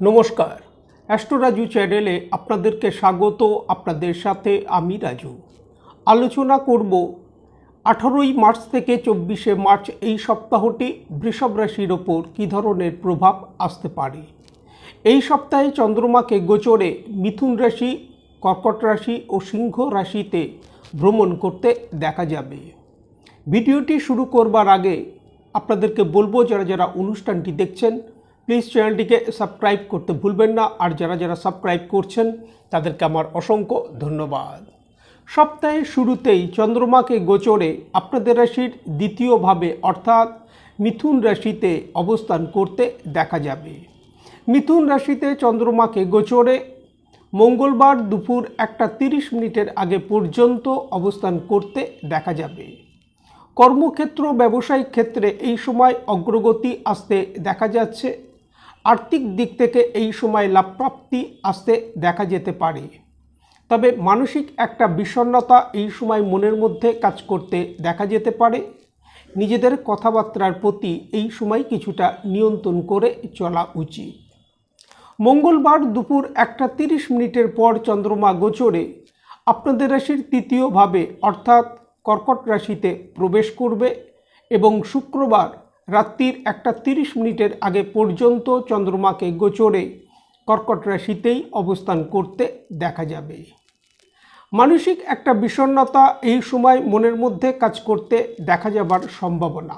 নমস্কার। অ্যাস্ট্রোরাজু চ্যানেলে আপনাদেরকে স্বাগত, আপনাদের সাথে আমি রাজু। আলোচনা করব আঠারোই মার্চ থেকে চব্বিশে মার্চ এই সপ্তাহটি বৃষভ রাশির ওপর কী ধরনের প্রভাব আসতে পারে? এই সপ্তাহে চন্দ্রমাকে গোচরে মিথুন রাশি, কর্কট রাশি ও সিংহ রাশিতে ভ্রমণ করতে দেখা যাবে। ভিডিওটি শুরু করবার আগে আপনাদেরকে বলব, যারা যারা অনুষ্ঠানটি দেখছেন প্লিজ চ্যানেলটিকে সাবস্ক্রাইব করতে ভুলবেন না। আর যারা যারা সাবস্ক্রাইব করছেন, তাদেরকে আমার অসংখ্য ধন্যবাদ। সপ্তাহের শুরুতেই চন্দ্রমাকে গোচরে আপনাদের রাশির দ্বিতীয়ভাবে, অর্থাৎ মিথুন রাশিতে অবস্থান করতে দেখা যাবে। মিথুন রাশিতে চন্দ্রমাকে গোচরে মঙ্গলবার দুপুর একটা তিরিশ মিনিটের আগে পর্যন্ত অবস্থান করতে দেখা যাবে। কর্মক্ষেত্র, ব্যবসায়িক ক্ষেত্রে এই সময় অগ্রগতি আসতে দেখা যাচ্ছে। আর্থিক দিক থেকে এই সময় লাভপ্রাপ্তি আসতে দেখা যেতে পারে। তবে মানসিক একটা বিষণ্ণতা এই সময় মনের মধ্যে কাজ করতে দেখা যেতে পারে। নিজেদের কথাবার্তার প্রতি এই সময় কিছুটা নিয়ন্ত্রণ করে চলা উচিত। মঙ্গলবার দুপুর একটা তিরিশ মিনিটের পর চন্দ্রমা গোচরে আপনাদের রাশির তৃতীয়ভাবে অর্থাৎ কর্কট রাশিতে প্রবেশ করবে এবং শুক্রবার রাত্রির একটা তিরিশ মিনিটের আগে পর্যন্ত চন্দ্রমাকে গোচরে কর্কট রাশিতেই অবস্থান করতে দেখা যাবে। মানসিক একটা বিষণ্ণতা এই সময় মনের মধ্যে কাজ করতে দেখা যাবার সম্ভাবনা।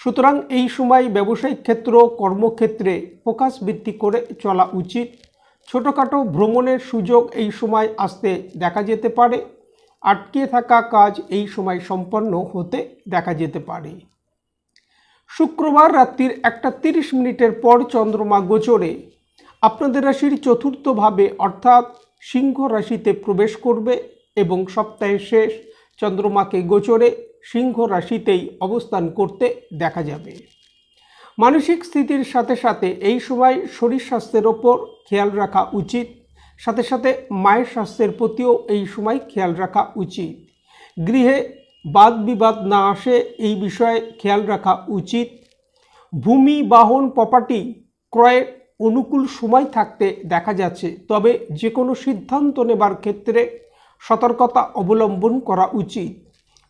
সুতরাং এই সময় ব্যবসায়িক ক্ষেত্র, কর্মক্ষেত্রে ফোকাস বৃদ্ধি করে চলা উচিত। ছোটোখাটো ভ্রমণের সুযোগ এই সময় আসতে দেখা যেতে পারে। আটকে থাকা কাজ এই সময় সম্পন্ন হতে দেখা যেতে পারে। শুক্রবার রাত্রির একটা তিরিশ মিনিটের পর চন্দ্রমা গোচরে। আপনাদের রাশির চতুর্থভাবে অর্থাৎ সিংহ রাশিতে প্রবেশ করবে এবং সপ্তাহের শেষ চন্দ্রমাকে গোচরে সিংহ রাশিতেই অবস্থান করতে দেখা যাবে। মানসিক স্থিতির সাথে সাথে এই সময় শরীর স্বাস্থ্যের ওপর খেয়াল রাখা উচিত। সাথে সাথে মায়ের স্বাস্থ্যের প্রতিও এই সময় খেয়াল রাখা উচিত। গৃহে বাদ বিবাদ না আসে, এই বিষয়ে খেয়াল রাখা উচিত। ভূমি, বাহন প্রপার্টি ক্রয়ের অনুকূল সময় থাকতে দেখা যাচ্ছে, তবে যে কোনো সিদ্ধান্ত নেবার ক্ষেত্রে সতর্কতা অবলম্বন করা উচিত।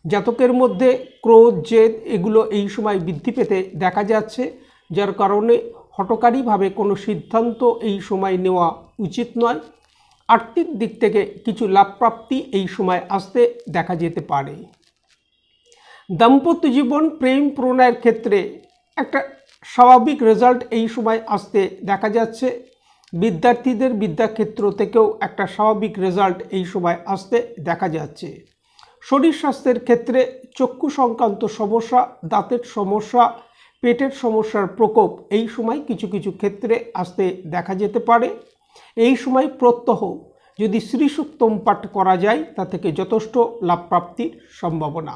জাতকের মধ্যে ক্রোধ, জেদ এগুলো এই সময় বৃদ্ধি পেতে দেখা যাচ্ছে, যার কারণে হটকারীভাবে কোনো সিদ্ধান্ত এই সময় নেওয়া উচিত নয়। আর্থিক দিক থেকে কিছু লাভপ্রাপ্তি এই সময় আসতে দেখা যেতে পারে। দাম্পত্য জীবন, প্রেম প্রণয়ের ক্ষেত্রে একটা স্বাভাবিক রেজাল্ট এই সময় আসতে দেখা যাচ্ছে। বিদ্যার্থীদের বিদ্যাক্ষেত্র থেকেও একটা স্বাভাবিক রেজাল্ট এই সময় আসতে দেখা যাচ্ছে। শরীর স্বাস্থ্যের ক্ষেত্রে চক্ষু সংক্রান্ত সমস্যা, দাঁতের সমস্যা, পেটের সমস্যার প্রকোপ এই সময় কিছু কিছু ক্ষেত্রে আসতে দেখা যেতে পারে। এই সময় প্রত্যহ যদি শ্রীসুক্তম পাঠ করা যায়, তা থেকে যথেষ্ট লাভপ্রাপ্তির সম্ভাবনা।